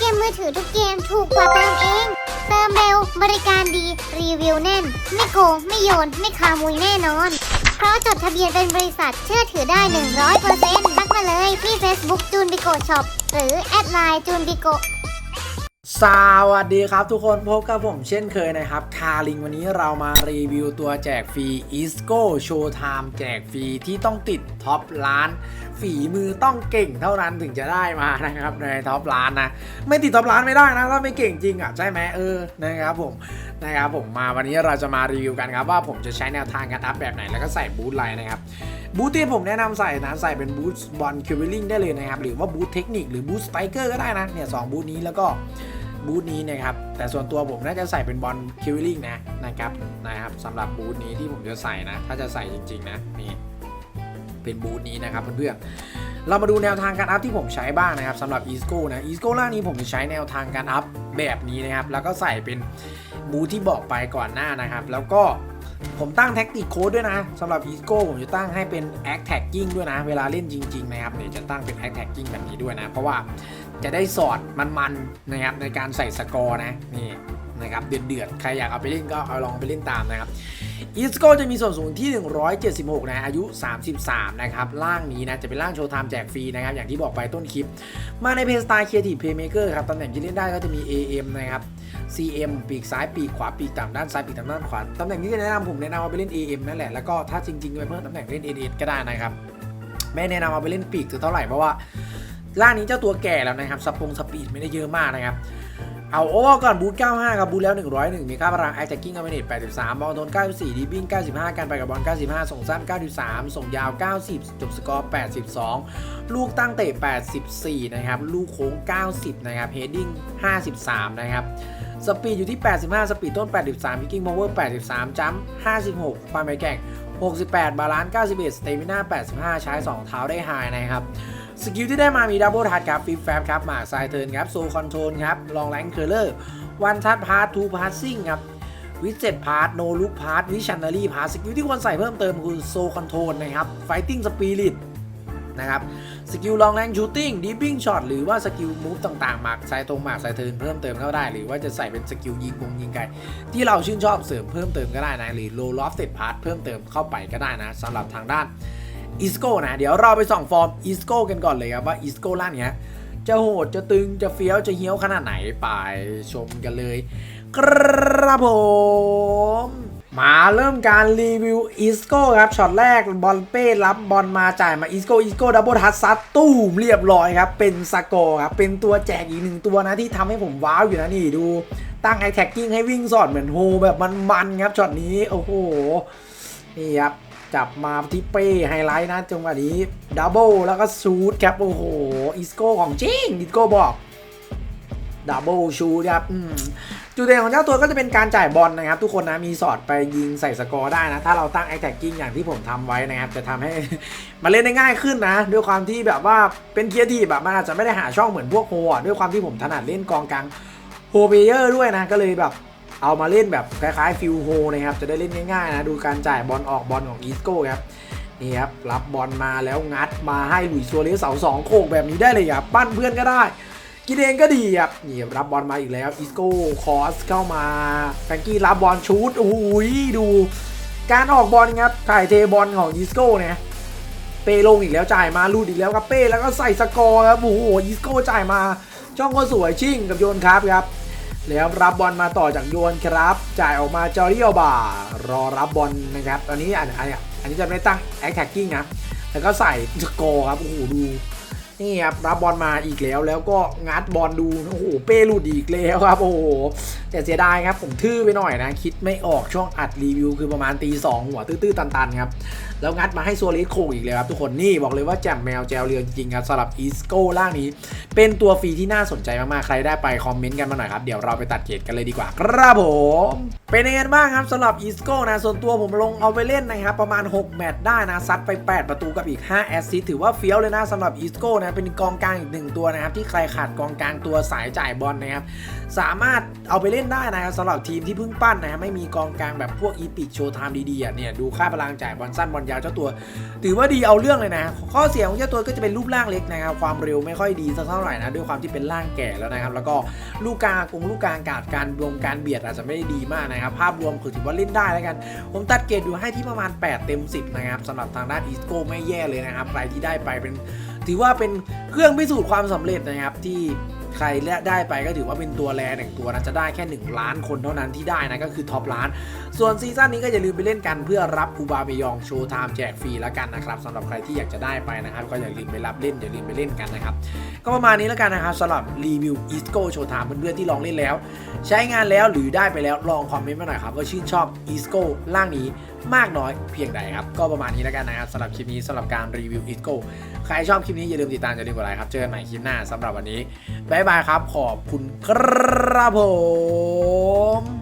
เกมมือถือทุกเกมถูกกว่าเติมเอง เติมเร็ว บริการดี รีวิวแน่น ไม่โกง ไม่โยน ไม่ขโมยแน่นอน เพราะจดทะเบียนเป็นบริษัทเชื่อถือได้ 100%ทักมาเลยที่ Facebook จูนบิโกช็อปหรือแอดไลน์จูนบิโก สวัสดีครับทุกคนพบกับผมเช่นเคยนะครับ คาลิงวันนี้เรามารีวิวตัวแจกฟรี ISCO Showtime แจกฟรีที่ต้องติดท็อปล้าน ฝีมือต้องเก่งเท่านั้นถึงจะได้มานะครับในท็อปล้านนะ ไม่ติดท็อปล้านไม่ได้นะถ้าไม่เก่งจริงอะใช่ไหมเออนะครับผมนะครับผมมาวันนี้เราจะมารีวิวกันครับว่าผมจะใช้แนวทางการอัพแบบไหนแล้วก็ใส่บูทไลน์นะครับบูทที่ผมแนะนำใส่นะใส่เป็นบูทบอลคิววิลลิงได้เลยนะครับหรือว่าบูทเทคนิคหรือบูทสไตรเกอร์ก็ได้นะเนี่ยสองบูทนี้แล้วก็ บูทนี้นะครับ แต่ส่วนตัวผมน่าจะใส่เป็นบอลคิวิลลิงนะนะครับนะครับสำหรับบูทนี้ที่ผมจะใส่นะ ถ้าจะใส่จริง ๆ นะนี่เป็นบูทนี้นะครับเพื่อนๆเรามาดูแนวทางการอัพที่ผมใช้บ้างนะครับสำหรับ e s c o นะ e s c o ล่างนี้ผมจะใช้แนวทางการอัพแบบนี้นะครับ แล้วก็ใส่เป็นบูทที่บอกไปก่อนหน้านะครับ แล้วก็ผมตั้งแท็กติกโค้ดด้วยนะสำหรับ e s c o ผมจะตั้งให้เป็น Act Tagging ด้วยนะ เวลาเล่นจริง ๆ นะครับเดี๋ยวจะตั้งเป็น Act Tagging แบบนี้ด้วยนะ เพราะว่า จะได้สอดมันๆนะครับในการใส่สกอร์นะนี่นะครับเดือดๆ ใครอยากเอาไปเล่นก็เอาลองไปเล่นตามนะครับ e s c o จะมีส่วนสูงที่ 176 นะ อายุ 33 นะครับ ล่างนี้นะ จะเป็นล่างโชว์ไทม์แจกฟรีนะครับ อย่างที่บอกไปต้นคลิป มาในเพย์สไตล์ Creative Playmaker ครับ ตำแหน่งที่เล่นได้ก็จะมี AM นะครับ CM ปีกซ้ายปีกขวาปีกต่ำด้านซ้ายปีกต่ำด้านขวา ตำแหน่งที่จะแนะนำผมแนะนำเอาไปเล่น AM นั่นแหละ แล้วก็ถ้าจริงๆไปเพิ่มตำแหน่งเล่น AS ก็ได้นะครับ ไม่แนะนำเอาไปเล่นปีกถือเท่าไหร่เพราะว่า ล่างนี้เจ้าตัวแก่แล้วนะครับสปงสปีดไม่ได้เยอะมากนะครับ เอาโอ้ก่อนบูท95ครับบูทแล้ว 101 มีค่าพลังไอแจ็คกิ้งอัลเมเนต83บอลโดน94 ดีบิ้ง95 การไปกับบอล 95 ส่งสั้น 93 ส่งยาว 90 จบสกอร์ 82 ลูกตั้งเตะ 84 นะครับ ลูกโค้ง 90 นะครับ เฮดดิ้ง 53 นะครับสปีดอยู่ที่ 85 สปีดต้น 83พิกกิ้งพาวเวอร์ 83 จัมป์56 ความไปแกร่ง 68 บาลานซ์91สเตมิน่า85 ใช้ 2 เท้าได้ไฮนะครับ สกิลที่ได้มามีดับเบิลทัชครับฟิปแฟบครับหมากไซเทิร์นครับโซคอนโทรลครับลองแรงเคอร์เลอร์วันทัชพาร์ททูพาร์ซิ่งครับวิเจ็ตพาร์ทโนลุกพาร์ทวิชันนารีพาร์ทสกิลที่ควรใส่เพิ่มเติมคือโซคอนโทรลนะครับไฟติ้งสปิริต นะครับ สกิลลองแรงชูตติ้งดิฟปิ้งช็อตหรือว่าสกิลมูฟต่างๆหมากไซตรงหมากไซเทินเพิ่มเติมเข้าได้ หรือว่าจะใส่เป็นสกิลยิงวงยิงไกลที่เราชื่นชอบเสริมเพิ่มเติมก็ได้นะหรือโลลอฟเซตพาร์ทเพิ่มเติมเข้าไปก็ได้นะสำหรับทางด้านอีสโก้นะเดี๋ยวเราไปส่องฟอร์มอีสโก้กันก่อนเลยครับว่าอีสโก้ล่าเนี้ยจะโหดจะตึงจะเฟี้ยวจะเฮี้ยวขนาดไหนไปชมกันเลย ครับผม มาเริ่มการรีวิวอีสโก้ครับช็อตแรกบอลเป้รับบอลมาจ่ายมาอีสโก้อีสโก้ดับเบิลทัสซัดตู้มเรียบร้อยครับ เป็นสกอร์ครับ เป็นตัวแจกอีกหนึ่งตัวนะที่ทำให้ผมว้าวอยู่นะนี่ดู ตั้งไอแท็กกิ้งให้วิ่งสอดเหมือนโฮแบบมันๆครับช็อตนี้โอ้โห นี่ครับ จับมาที่เป้ไฮไลท์นะจังหวะนี้ดับเบิลแล้วก็ชูดครับโอ้โหอีสโก้ของจริงอีสโก้บอกดับเบิลชูครับอืม จุดเด่นของเจ้าตัวก็จะเป็นการจ่ายบอลนะครับ ทุกคนนะมีสอดไปยิงใส่สกอร์ได้นะ ถ้าเราตั้งไอแท็กกิ้งอย่างที่ผมทำไว้นะครับ จะทำให้มาเล่นได้ง่ายขึ้นนะ ด้วยความที่แบบว่าเป็นเคียร์ทีแบบมันอาจจะไม่ได้หาช่องเหมือนพวกโฮด้วยความที่ผมถนัดเล่นกองกลางโฮเบเยอร์ด้วยนะ ก็เลยแบบเอามาเล่นแบบคล้ายๆฟิลโฮนะครับจะได้เล่นง่ายๆนะดูการจ่ายบอลออกบอลของอีสโก้ครับนี่ครับรับบอลมาแล้วงัดมาให้หลุยส์ซัวเรสเสาสองโขกแบบนี้ได้เลยครับปั้นเพื่อนก็ได้ กินเองก็ดีครับนี่รับบอลมาอีกแล้วอีสโก้คอสเข้ามาแฟงกี้รับบอลชูดโอ้ยดูการออกบอลครับถ่ายเทบอลของอีสโก้เนี่ยเป้ลงอีกแล้วจ่ายมาลูดอีกแล้วครับเป้แล้วก็ใส่สกอร์ครับโอ้โหอีสโก้จ่ายมาช่องก็สวยชิ่งกับโยนครับครับแล้วรับบอลมาต่อจากโยนครับ จ่ายออกมาจอริโอบารอรับบอลนะครับตอนนี้อันอันอันนี้จะไม่ตั้งแอคแท็กกิ้งนะแล้วก็ใส่สกอร์ครับโอ้โหดู นี่ครับรับบอลมาอีกแล้วแล้วก็งัดบอลดูโอ้โหเป้หลุดอีกแล้วครับโอ้โหแต่เสียดายครับผมทื่อไปหน่อยนะ คิดไม่ออกช่วงอัดรีวิวคือประมาณตีสองหัวตื้อๆตันๆครับแล้วงัดมาให้ซัวเรสโคกอีกเลยครับทุกคนนี่บอกเลยว่าแจ่มแมวแจวเรือนจริงครับสำหรับอีสโก้ล่างนี้ เป็นตัวฟรีที่น่าสนใจมากๆใครได้ไปคอมเมนต์กันมาหน่อยครับเดี๋ยวเราไปตัดเกรดกันเลยดีกว่า ครับผมเป็นยังไงบ้างครับสำหรับอีสโก้นะส่วนตัวผมลงเอาไปเล่นนะครับประมาณ 6 แมตช์ได้นะซัดไป 8 ประตูกับอีก 5 แอสซิสถือว่าเฟี้ยวเลยนะสำหรับอีสโก้นะนะเป็นกองกลางอีกหนึ่งตัวนะครับที่ใครขาดกองกลางตัวสายจ่ายบอลนะครับสามารถเอาไปเล่นได้นะครับสำหรับทีมที่เพิ่งปั้นนะครับไม่มีกองกลางแบบพวกอีพิกโชว์ไทม์ดีๆอะเนี่ยดูค่าพลังจ่ายบอลสั้นบอลยาวเจ้าตัว ถือว่าดีเอาเรื่องเลยนะ ข้อเสียของเจ้าตัวก็จะเป็นรูปร่างเล็กนะครับความเร็วไม่ค่อยดีสักเท่าไหร่นะด้วยความที่เป็นร่างแก่แล้วนะครับ แล้วก็ลูกกลางกงลูกกลางอากาศการรวมการเบียดอาจจะไม่ได้ดีมากนะครับภาพรวมคือถือว่าเล่นได้แล้วกัน ผมตัดเกรดอยู่ให้ที่ประมาณ 8 เต็ม 10 นะครับสำหรับทางด้านอีสโก้ไม่แย่เลยนะครับใครที่ได้ไปเป็น ถือว่าเป็นเครื่องพิสูจน์ความสำเร็จนะครับที่ ใครได้ไปก็ถือว่าเป็นตัวแรหนึ่งตัวนะจะได้แค่ 1 ล้านคนเท่านั้นที่ได้นะก็คือท็อปล้าน ส่วนซีซั่นนี้ก็อย่าลืมไปเล่นกันเพื่อรับอูบาเมยองโชว์ไทม์แจกฟรีแล้วกันนะครับสำหรับใครที่อยากจะได้ไปนะครับ ก็อย่าลืมไปรับเล่นอย่าลืมไปเล่นกันนะครับก็ประมาณนี้แล้วกันนะครับสำหรับรีวิวอีสโก้โชว์ไทม์เพื่อนๆที่ลองเล่นแล้ว ใช้งานแล้วหรือได้ไปแล้วลองคอมเมนต์มาหน่อยครับว่าชื่นชอบอีสโก้ล่างนี้มากน้อยเพียงใดครับก็ประมาณนี้แล้วกันนะครับสำหรับคลิปนี้สำหรับการรีวิวอีสโกใครชอบคลิปนี้อย่าลืมติดตามอย่าลืมกดไลค์ครับเจอกันใหม่คลิปหน้าสำหรับวันนี้บ๊ายบายครับ ขอบคุณครับผม